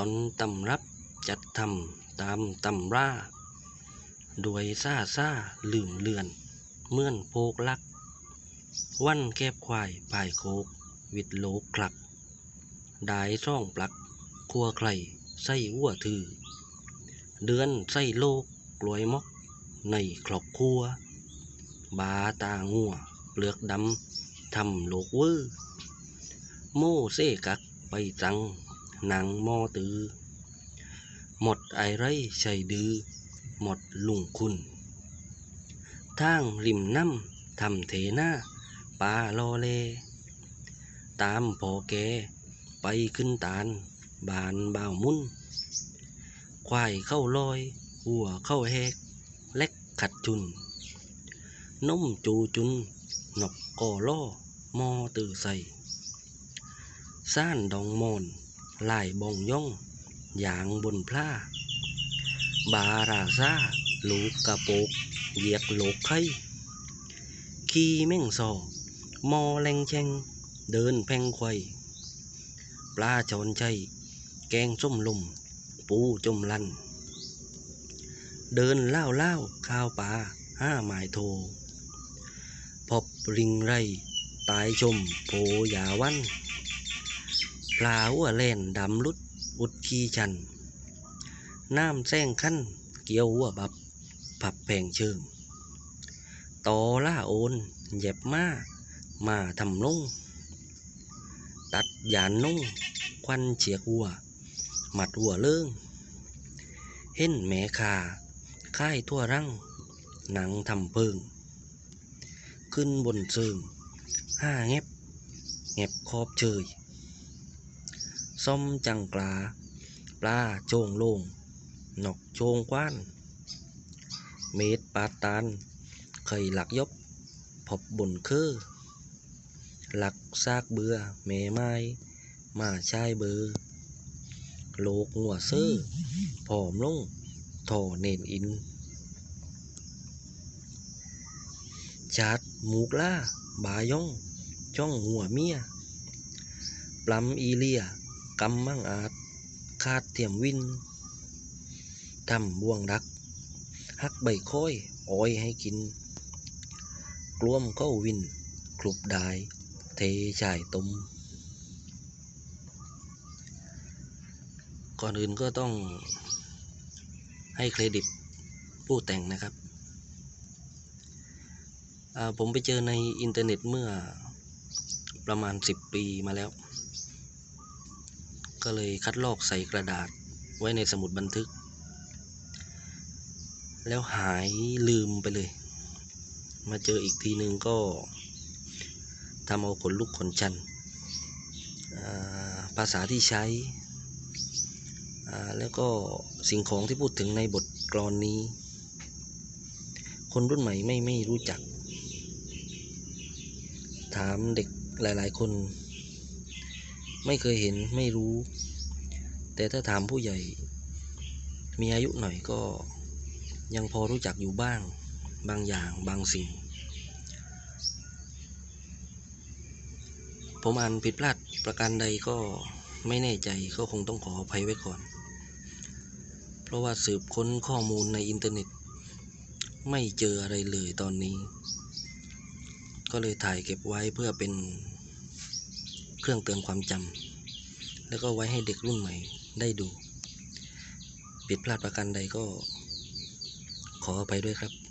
ตอนตำรับจัดทำตามตำราด้วยซ่าซ่าลืมเลือน เมื่อนโพกลัก วันแคบควายปายโคก วิดโลกคลักได้ซ่องปลัก ครัวใครไส้วัวถือ เดือนไส้โลกกลวยมอก ในครอบครัว บาตางัวเปลือกดำทำโลกเวอร์โม่เซกักไปจัง หนังมอตือ หมดไอไรใช่ดือหมดลุงคุณ ทางริมน้ำทำเถหน้าปลาลอเล ตามพอแก ไปขึ้นตาล บานบ่าวมุนควายเข้าลอย หัวเข้าแหก เล็กขัดจุน นมจูจุน นกกอล่อมอตือใส่ซ่านดองมอน ลายบองย่อง อย่างบนพลาบาราซาลูกกระโปกเหยียกโลกไข่ขี่แม่งซอมอแรงแชงเดินแพงไขวปลาจอนใจ แกงส้มลุม ปูจมลัน เดินเล่าเล่าข้าวปลาห้าหมายโท พบริงไร ตายชมโพยาวัน ปลาหัวแล่นดำลุดอุดขีชัน น้ำแซงขั้นเกี่ยวหัวบับ ผับแผงเชิงตอล่าโอนเหย็บมามาทำลงตัดหยานนงควันเฉียกหัว หมัดหัวเลื่องเห็นแม่ขาค่ายทั่วรังหนังทำเพิง ขึ้นบนเชิงห้าแงบแงบขอบเชย ซ่อมจังกลา ปลาโจงโลง นกโจงกว้าน เม็ดปาตานเคยหลักยบพบบนคือ หลักซากเบือแม่ไม้มาชายเบือโลกหัวเซอร์ผอมลงท่อเนนอินชาดหมูกล่า บายอง จ้องหัวเมีย ปลัมอีเลีย กำมั่งอาจคาดเทียมวินทำบ่วงดักฮักใบค้อยอ้อยให้กิน กลวมเข้าวินคลุบได้เทชายตมก่อนอื่นก็ต้องให้เครดิตผู้แต่งนะครับ ผมไปเจอในอินเทอร์เน็ตเมื่อประมาณ 10 ปีมาแล้ว ก็เลยคัดลอกใส่กระดาษไว้ในสมุดบันทึก แล้วหายลืมไปเลย มาเจออีกทีหนึ่งก็ทำเอาขนลุกขนชัน ภาษาที่ใช้ แล้วก็สิ่งของที่พูดถึงในบทกลอนนี้ คนรุ่นใหม่ไม่ไม่รู้จัก ถามเด็กหลาย ๆ คน ไม่เคยเห็นไม่รู้ แต่ถ้าถามผู้ใหญ่ มีอายุหน่อยก็ ยังพอรู้จักอยู่บ้าง บางอย่างบางสิ่ง ผมอ่านผิดพลาดประการใดก็ไม่แน่ใจก็คงต้องขออภัยไว้ก่อน เพราะว่าสืบค้นข้อมูลในอินเทอร์เน็ต ไม่เจออะไรเลยตอนนี้ ก็เลยถ่ายเก็บไว้เพื่อเป็น เครื่องเตือนความจำแล้วก็ไว้ให้เด็กรุ่นใหม่ได้ดู ผิดพลาดประการใดก็ขออภัยด้วยครับ